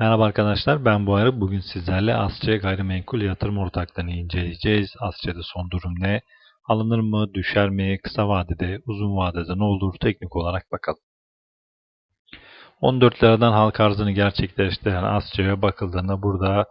Merhaba arkadaşlar ben bu ara bugün sizlerle Asya gayrimenkul yatırım ortaklarını inceleyeceğiz. Asya'da son durum ne? Alınır mı, düşer mi, kısa vadede, uzun vadede ne olur teknik olarak bakalım. 14 liradan halk arzını gerçekleştiren Asya'ya bakıldığında burada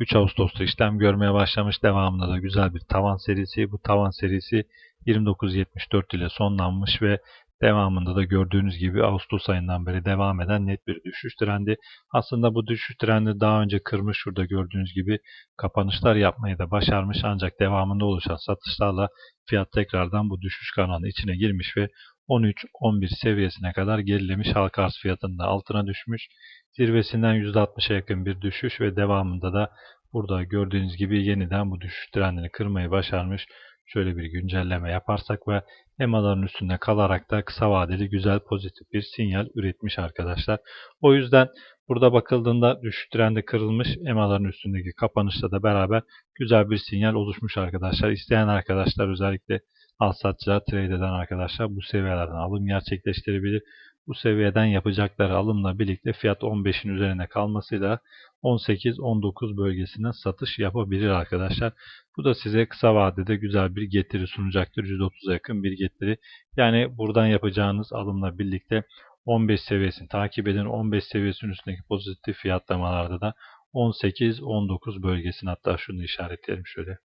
3 Ağustos'ta işlem görmeye başlamış. Devamında da güzel bir tavan serisi. Bu tavan serisi 29.74 ile sonlanmış ve Devamında da gördüğünüz gibi Ağustos ayından beri devam eden net bir düşüş trendi. Aslında bu düşüş trendi daha önce kırmış şurada gördüğünüz gibi kapanışlar yapmayı da başarmış ancak devamında oluşan satışlarla fiyat tekrardan bu düşüş kanalının içine girmiş ve 13-11 seviyesine kadar gerilemiş halka arz fiyatının altına düşmüş. Zirvesinden %60'a yakın bir düşüş ve devamında da burada gördüğünüz gibi yeniden bu düşüş trendini kırmayı başarmış şöyle bir güncelleme yaparsak ve EMA'ların üstünde kalarak da kısa vadeli güzel pozitif bir sinyal üretmiş arkadaşlar. O yüzden burada bakıldığında düşüş trendi kırılmış EMA'ların üstündeki kapanışla da beraber güzel bir sinyal oluşmuş arkadaşlar. İsteyen arkadaşlar özellikle al satçılar trade eden arkadaşlar bu seviyelerden alım gerçekleştirebilir. Bu seviyeden yapacakları alımla birlikte fiyat 15'in üzerine kalmasıyla 18-19 bölgesinden satış yapabilir arkadaşlar. Bu da size kısa vadede güzel bir getiri sunacaktır. %30'a yakın bir getiri. Yani buradan yapacağınız alımla birlikte 15 seviyesini takip edin. 15 seviyesinin üstündeki pozitif fiyatlamalarda da 18-19 bölgesini hatta şunu işaretleyelim şöyle.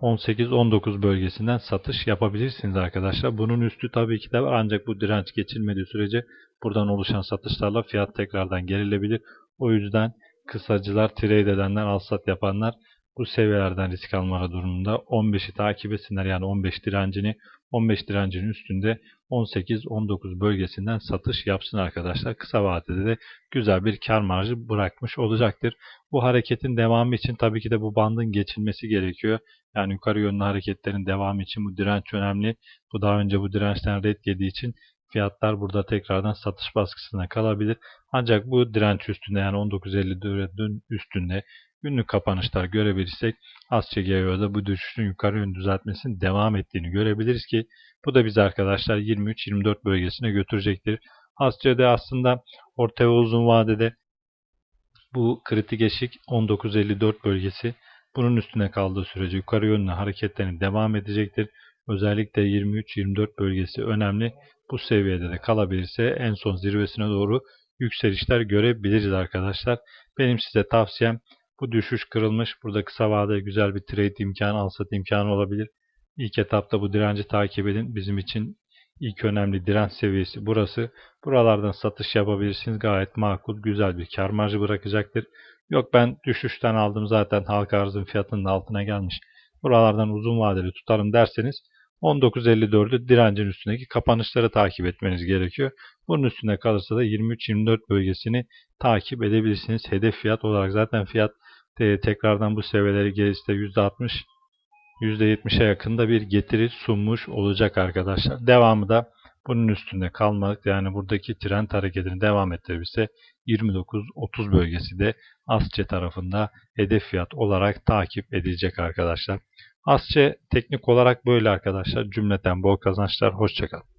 18-19 bölgesinden satış yapabilirsiniz arkadaşlar. Bunun üstü tabii ki de var ancak bu direnç geçilmediği sürece buradan oluşan satışlarla fiyat tekrardan gerilebilir. O yüzden kısacılar, trade edenler, alsat yapanlar bu seviyelerden risk almaları durumunda 15'i takip etsinler. Yani 15 direncini 15 direncinin üstünde 18-19 bölgesinden satış yapsın arkadaşlar. Kısa vadede de güzel bir kar marjı bırakmış olacaktır. Bu hareketin devamı için tabii ki de bu bandın geçilmesi gerekiyor. Yani yukarı yönlü hareketlerin devamı için bu direnç önemli. Bu daha önce bu dirençten red yediği için fiyatlar burada tekrardan satış baskısına kalabilir. Ancak bu direnç üstünde yani 19.54'ün üstünde günlük kapanışlar görebilirsek Asya GEO'da bu düşüşün yukarı yönlü düzeltmesinin devam ettiğini görebiliriz ki bu da bizi arkadaşlar 23-24 bölgesine götürecektir. Asya'da aslında orta ve uzun vadede bu kritik eşik 19.54 bölgesi bunun üstüne kaldığı sürece yukarı yönlü hareketlerin devam edecektir. Özellikle 23-24 bölgesi önemli. Bu seviyede de kalabilirse en son zirvesine doğru yükselişler görebiliriz arkadaşlar. Benim size tavsiyem bu düşüş kırılmış. Burada kısa vadede güzel bir trade imkanı, alsat imkanı olabilir. İlk etapta bu direnci takip edin. Bizim için ilk önemli direnç seviyesi burası. Buralardan satış yapabilirsiniz. Gayet makul, güzel bir kar marjı bırakacaktır. Yok ben düşüşten aldım zaten halka arzın fiyatının altına gelmiş. Buralardan uzun vadeli tutarım derseniz 19.54'ü direncin üstündeki kapanışları takip etmeniz gerekiyor. Bunun üstünde kalırsa da 23-24 bölgesini takip edebilirsiniz. Hedef fiyat olarak zaten fiyat e, tekrardan bu seviyeleri gelirse %60 %70'e yakında bir getiri sunmuş olacak arkadaşlar. Devamı da bunun üstünde kalmak yani buradaki trend hareketini devam ettirebilse 29-30 bölgesi de Asçe tarafında hedef fiyat olarak takip edilecek arkadaşlar. Asçe teknik olarak böyle arkadaşlar. Cümleten bol kazançlar. Hoşçakalın.